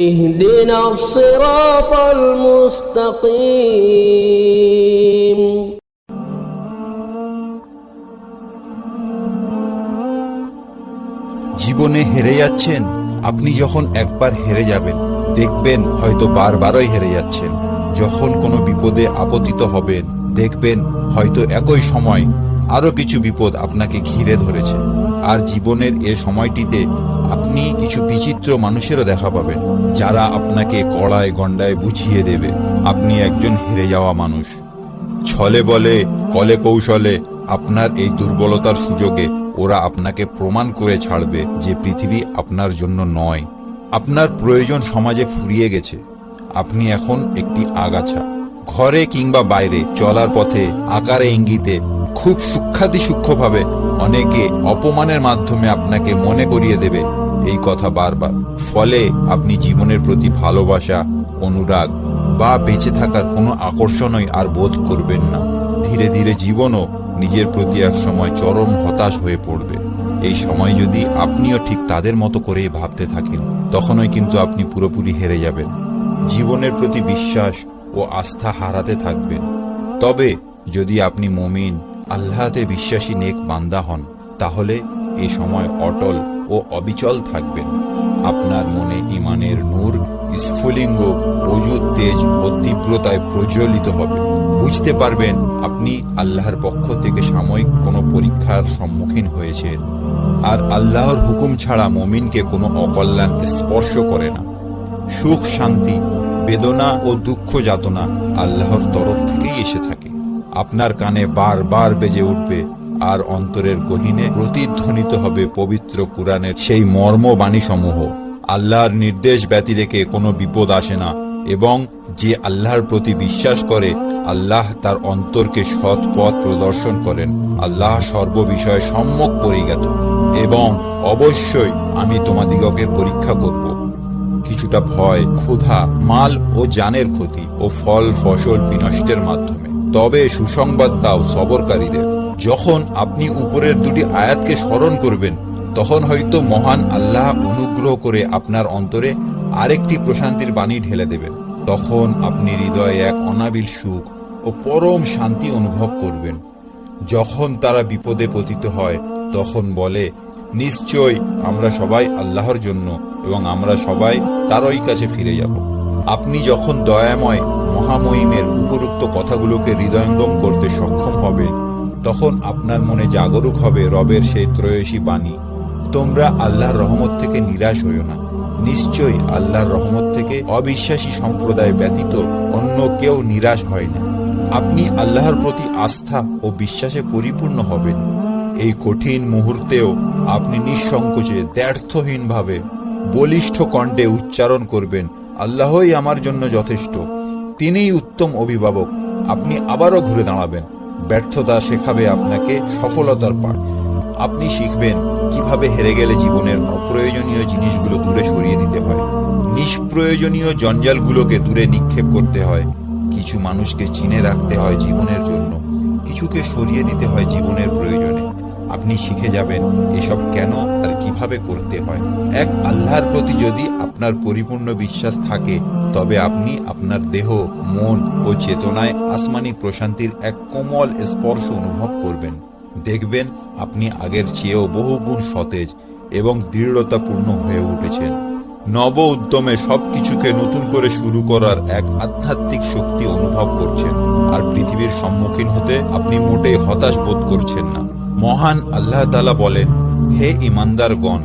اهدنا الصراط المستقيم জীবনে হেরে যাচ্ছেন আপনি যখন একবার হেরে যাবেন দেখবেন হয়তো বারবারই হেরে যাচ্ছেন যখন কোনো বিপদে আপতিত হবেন দেখবেন হয়তো একই সময় আরও কিছু বিপদ আপনাকে ঘিরে ধরেছে আর জীবনের এ সময়টিতে আপনি কিছু বিচিত্র মানুষেরও দেখা পাবেন, যারা আপনাকে কড়ায় গণ্ডায় বুঝিয়ে দেবে। আপনি একজন হেরে যাওয়া মানুষ। ছলে বলে, কলে কৌশলে আপনার এই দুর্বলতার সুযোগে ওরা আপনাকে প্রমাণ করে ছাড়বে যে পৃথিবী আপনার জন্য নয়। আপনার প্রয়োজন সমাজে ফুরিয়ে গেছে। আপনি এখন একটি আগাছা। ঘরে কিংবা বাইরে চলার পথে, আকারে ইঙ্গিতে খুব সূক্ষাতি সূক্ষ্মভাবে অনেকে অপমানের মাধ্যমে আপনাকে মনে করিয়ে দেবে এই কথা বারবার। ফলে আপনি জীবনের প্রতি ভালোবাসা, অনুরাগ বা বেঁচে থাকার কোনো আকর্ষণই আর বোধ করবেন না। ধীরে ধীরে জীবনও নিজের প্রতি এক সময় চরম হতাশ হয়ে পড়বে। এই সময় যদি আপনিও ঠিক তাদের মতো করেই ভাবতে থাকেন, তখনই কিন্তু আপনি পুরোপুরি হেরে যাবেন। জীবনের প্রতি বিশ্বাস ও আস্থা হারাতে থাকবেন। তবে যদি আপনি মমিন আল্লাহতে বিশ্বাসী নেক বান্দা হন, তাহলে এ সময় অটল ও অবিচল থাকবেন। আপনার মনে ইমানের নূর, স্ফুলিঙ্গ অজুদ তেজ ও তীব্রতায় প্রজ্বলিত হবে। বুঝতে পারবেন, আপনি আল্লাহর পক্ষ থেকে সাময়িক কোনো পরীক্ষার সম্মুখীন হয়েছেন। আর আল্লাহর হুকুম ছাড়া মমিনকে কোনো অকল্যাণ স্পর্শ করে না। সুখ, শান্তি, বেদনা ও দুঃখ যাতনা আল্লাহর তরফ থেকেই এসে থাকে। আপনার কানে বারবার বেজে উঠবে, আর অন্তরের গহীনে প্রতিধ্বনিত হবে পবিত্র কুরআনের সেই মর্মবাণী সমূহ আল্লাহর নির্দেশ ব্যতি রেখে কোনো বিপদ আসে না, এবং যে আল্লাহর প্রতি বিশ্বাস করে, আল্লাহ তার অন্তরকে সৎ পথ প্রদর্শন করেন। আল্লাহ সর্ববিষয়ে সম্যক পরিজ্ঞাত, এবং অবশ্যই আমি তোমাদিগকে পরীক্ষা করব। কিছুটা ভয়, ক্ষুধা, মাল ও জানের ক্ষতি, ও ফল ফসল বিনষ্টের মাধ্যমে। তবে সুসংবাদ দাও সবরকারীদের। যখন আপনি উপরের দুটি আয়াতকে স্মরণ করবেন, তখন হয়তো মহান আল্লাহ অনুগ্রহ করে আপনার অন্তরে আরেকটি প্রশান্তির বাণী ঢেলে দেবেন। তখন আপনি হৃদয়ে এক অনাবিল সুখ ও পরম শান্তি অনুভব করবেন। যখন তারা বিপদে পতিত হয়, তখন বলে, নিশ্চয় আমরা সবাই আল্লাহর জন্য এবং আমরা সবাই তারই কাছে ফিরে যাব। আপনি যখন দয়াময় মহামহিমের উপরুক্ত কথাগুলোকে হৃদয়ঙ্গম করতে সক্ষম হবেন তখন আপনার মনে জাগরুক হবে রবের সেই ত্রয়সী বাণী। তোমরা আল্লাহর রহমত থেকে নিরাশ হইও না। নিশ্চয়ই আল্লাহর রহমত থেকে অবিশ্বাসী সম্প্রদায় ব্যতীত অন্য কেউ নিরাশ হয় না। আপনি আল্লাহর প্রতি আস্থা ও বিশ্বাসে পরিপূর্ণ হবেন। এই কঠিন মুহূর্তেও আপনি নিঃসংকোচে দ্ব্যর্থহীনভাবে বলিষ্ঠ কণ্ঠে উচ্চারণ করবেন আল্লাহই আমার জন্য যথেষ্ট। তিনিই উত্তম অভিভাবক। আপনি আবারও ঘুরে দাঁড়াবেন। ব্যর্থতা শেখাবে আপনাকে সফলতার পাঠ। আপনি শিখবেন কীভাবে হেরে গেলে জীবনের অপ্রয়োজনীয় জিনিসগুলো দূরে সরিয়ে দিতে হয়। নিষ্প্রয়োজনীয় জঞ্জালগুলোকে দূরে নিক্ষেপ করতে হয়। কিছু মানুষকে চিনে রাখতে হয় জীবনের জন্য। কিছুকে সরিয়ে দিতে হয় জীবনের প্রয়োজনে। আপনি শিখে যাবেন এসব কেন আর কীভাবে করতে হয়? এক, আল্লাহর প্রতি যদি আপনার পরিপূর্ণ বিশ্বাস থাকে, তবে আপনি আপনার দেহ, মন ও চেতনায় আসমানি প্রশান্তির এক কোমল স্পর্শ অনুভব করবেন। দেখবেন আপনি আগের চেয়েও বহুগুণ সতেজ এবং দৃঢ়তাপূর্ণ হয়ে উঠেছেন। নব উদ্যমে সবকিছুকে নতুন করে শুরু করার এক আধ্যাত্মিক শক্তি অনুভব করছেন। আর পৃথিবীর সম্মুখীন হতে আপনি মোটেই হতাশ বোধ করছেন না। মহান আল্লাহ তালা বলেন হে ইমানদারগণ,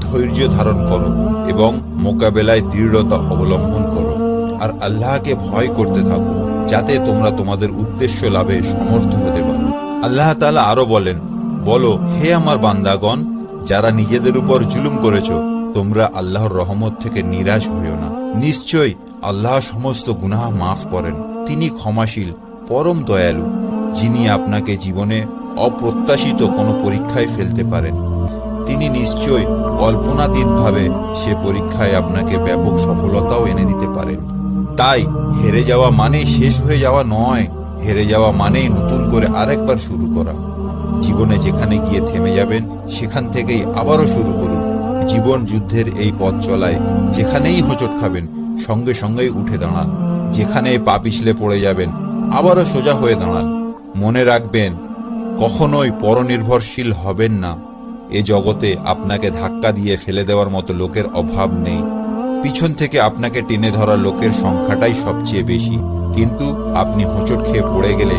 ধৈর্য ধারণ করো এবং মোকাবেলায় দৃঢ়তা অবলম্বন করো। আর আল্লাহকে ভয় করতে থাকো, যাতে তোমরা তোমাদের উদ্দেশ্য লাভে সমর্থ হতে পারো। আল্লাহ তালা আরও বলেন, বলো, হে আমার বান্দাগণ, যারা নিজেদের উপর জুলুম করেছ, তোমরা আল্লাহর রহমত থেকে নিরাশ হইও না। নিশ্চয়ই আল্লাহ সমস্ত গুনাহ মাফ করেন। তিনি ক্ষমাশীল, পরম দয়ালু, যিনি আপনাকে জীবনে অপ্রত্যাশিত কোনো পরীক্ষায় ফেলতে পারেন। তিনি নিশ্চয় কল্পনাতীতভাবে সে পরীক্ষায় আপনাকে ব্যাপক সফলতাও এনে দিতে পারেন। তাই হেরে যাওয়া মানেই শেষ হয়ে যাওয়া নয়, হেরে যাওয়া মানেই নতুন করে আরেকবার শুরু করা। জীবনে যেখানে গিয়ে থেমে যাবেন, সেখান থেকেই আবারও শুরু করুন। জীবন যুদ্ধের এই পথ চলায় যেখানেই হোঁচট খাবেন, সঙ্গে সঙ্গেই উঠে দাঁড়ান। যেখানেই পা পিছলে পড়ে যাবেন, আবারও সোজা হয়ে দাঁড়ান। মনে রাখবেন, কখনোই পরনির্ভরশীল হবেন না। এ জগতে আপনাকে ধাক্কা দিয়ে ফেলে দেওয়ার মতো লোকের অভাব নেই। পিছন থেকে আপনাকে টেনে ধরা লোকের সংখ্যাটাই সবচেয়ে বেশি। কিন্তু আপনি হোঁচট খেয়ে পড়ে গেলে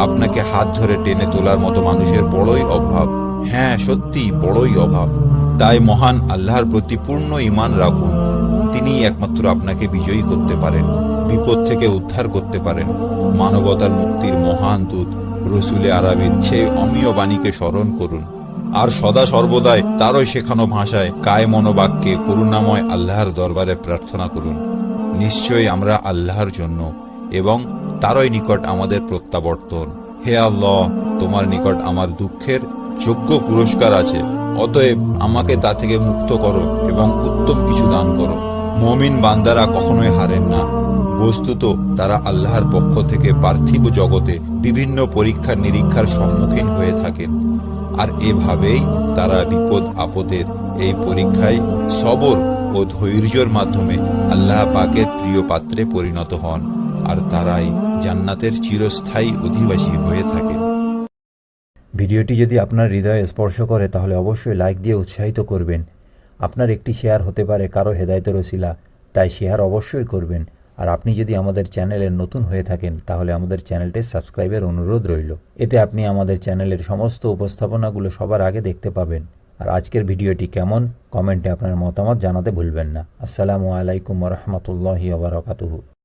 আপনাকে হাত ধরে টেনে তোলার মতো মানুষের বড়ই অভাব। হ্যাঁ সত্যি বড়ই অভাব। তাই মহান আল্লাহর প্রতি পূর্ণ ইমান রাখুন। তিনিই একমাত্র আপনাকে বিজয়ী করতে পারেন, বিপদ থেকে উদ্ধার করতে পারেন। মানবতার মুক্তির মহান দূত রসুলে আরবির সেই অমীয় বাণীকে স্মরণ করুন। আর সদা সর্বদাই তারই শেখানো ভাষায় কায় মনোবাক্যে করুণাময় আল্লাহর দরবারে প্রার্থনা করুন। নিশ্চয়ই আমরা আল্লাহর জন্য এবং তারই নিকট আমাদের প্রত্যাবর্তন। হে আল্লাহ, তোমার নিকট আমার দুঃখের যোগ্য পুরস্কার আছে। অতএব আমাকে তা থেকে মুক্ত করো এবং উত্তম কিছু দান করো। মমিন বান্দারা কখনোই হারেন না। বস্তুত তারা আল্লাহর পক্ষ থেকে পার্থিব জগতে বিভিন্ন পরীক্ষা নিরীক্ষার সম্মুখীন হয়ে থাকেন। আর এভাবেই তারা বিপদ আপদের এই পরীক্ষায় সবর ও ধৈর্যের মাধ্যমে আল্লাহ পাকের প্রিয় পাত্রে পরিণত হন, আর তারাই জান্নাতের চিরস্থায়ী অধিবাসী হয়ে থাকে ভিডিওটি যদি আপনার হৃদয়ে স্পর্শ করে, তাহলে অবশ্যই লাইক দিয়ে উৎসাহিত করবেন। আপনার একটি শেয়ার হতে পারে কারও হেদায়তের ওসিলা, তাই শেয়ার অবশ্যই করবেন। আর আপনি যদি আমাদের চ্যানেলের নতুন হয়ে থাকেন, তাহলে আমাদের চ্যানেলটি সাবস্ক্রাইবের অনুরোধ রইল। এতে আপনি আমাদের চ্যানেলের সমস্ত উপস্থাপনাগুলো সবার আগে দেখতে পাবেন। আর আজকের ভিডিওটি কেমন, কমেন্টে আপনার মতামত জানাতে ভুলবেন না। আসসালামু আলাইকুম রহমতুল্লাহি ওবরাকাতুহু